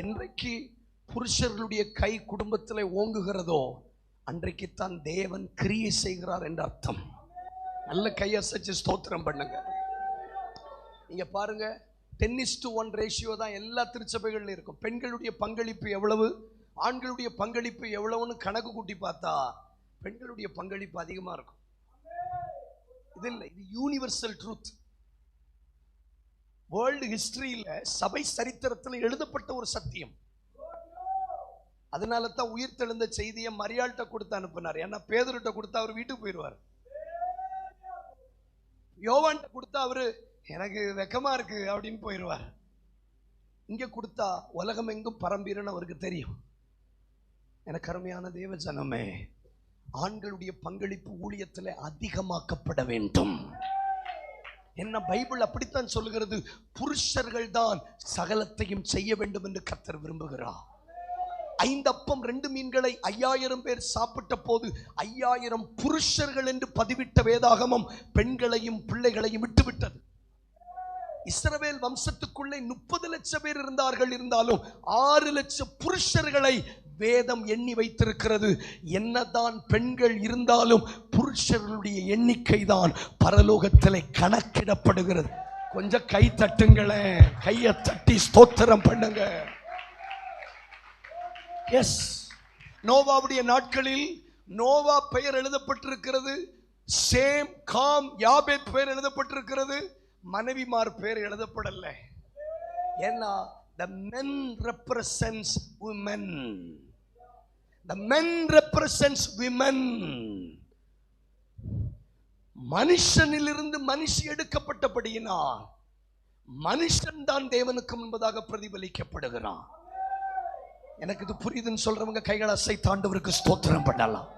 என்றைக்கு புருஷர்களுடைய கை குடும்பத்தில் ஓங்குகிறதோ அன்றைக்குத்தான் தேவன் கிரியை செய்கிறார் என்ற அர்த்தம். நல்ல கையசைச்சு ஸ்தோத்திரம் பண்ணுங்க. நீங்க பாருங்க டென்னிஸ் டு ஒன் ரேஷியோ தான் எல்லா திருச்சபைகளிலும் இருக்கும். பெண்களுடைய பங்களிப்பு எவ்வளவு? ஆண்களுடைய பங்களிப்பு எவ்வளவுன்னு கணக்கு கூட்டி பார்த்தா பெண்களுடைய பங்களிப்பு அதிகமாக இருக்கும். இது இல்லை இது யூனிவர்சல் ட்ரூத் வேர்ல்டு ஹிஸ்டரியில் சபை சரித்திரத்தில் எழுதப்பட்ட ஒரு சத்தியம். அதனால தான் உயிர் தெழுந்த செய்தியை மரியாள்கிட்ட கொடுத்து அனுப்புனார். ஏன்னா பேதர்கிட்ட கொடுத்து அவர் வீட்டுக்கு போயிடுவார். யோவான்கிட்ட கொடுத்தா அவரு எனக்கு வெக்கமாக இருக்கு அப்படின்னு போயிடுவார். இங்க கொடுத்தா உலகம் எங்கும் பரம்பீரன்னு அவருக்கு தெரியும். எனக்கு அருமையான தேவ ஜனமே ஆண்களுடைய பங்களிப்பு ஊழியத்தில் அதிகமாக்கப்பட வேண்டும். என்ன பைபிள் அப்படித்தான் சொல்லுகிறது? புருஷர்கள் தான் சகலத்தையும் செய்ய வேண்டும் என்று கத்தர் விரும்புகிறார். ஐந்து அப்பம் ரெண்டு மீன்களை ஐயாயிரம் பேர் சாப்பிட்ட போது ஐயாயிரம் புருஷர்கள் என்று பதிவிட்ட வேதாகமம் பெண்களையும் பிள்ளைகளையும் விட்டுவிட்டது. இஸ்ரவேல் வம்சத்துக்குள்ளே முப்பது லட்சம் பேர் இருந்தார்கள். இருந்தாலும் ஆறு லட்சம் புருஷர்களை வேதம் எண்ணி வைத்திருக்கிறது. என்னதான் பெண்கள் இருந்தாலும் புருஷர்களுடைய எண்ணிக்கை தான் பரலோகத்தில் கணக்கிடப்படுகிறது. கொஞ்சம் கை தட்டுங்களேன் கையை தட்டி ஸ்தோத்திரம் பண்ணுங்க. எஸ் நோவாவுடைய நாட்களில் நோவா பெயர் எழுதப்பட்டிருக்கிறது. சேம் காம் யாபேத் பெயர் எழுதப்பட்டிருக்கிறது. மனைவிமார் பெயர் எழுதப்படல. ஏன்னா the men represents woman the men represents women மனுஷனிலிருந்து மனுஷி எடுக்கப்பட்டபடியினால் மனுஷன் தான் தேவனுக்கு முன்பதாக பிரதிபலிக்கப்படுகிறான். எனக்கு இது புரியுதுன்னு சொல்றவங்க கைகளை அசை தாண்டவருக்கு ஸ்தோத்திரம் பண்ணலாம்.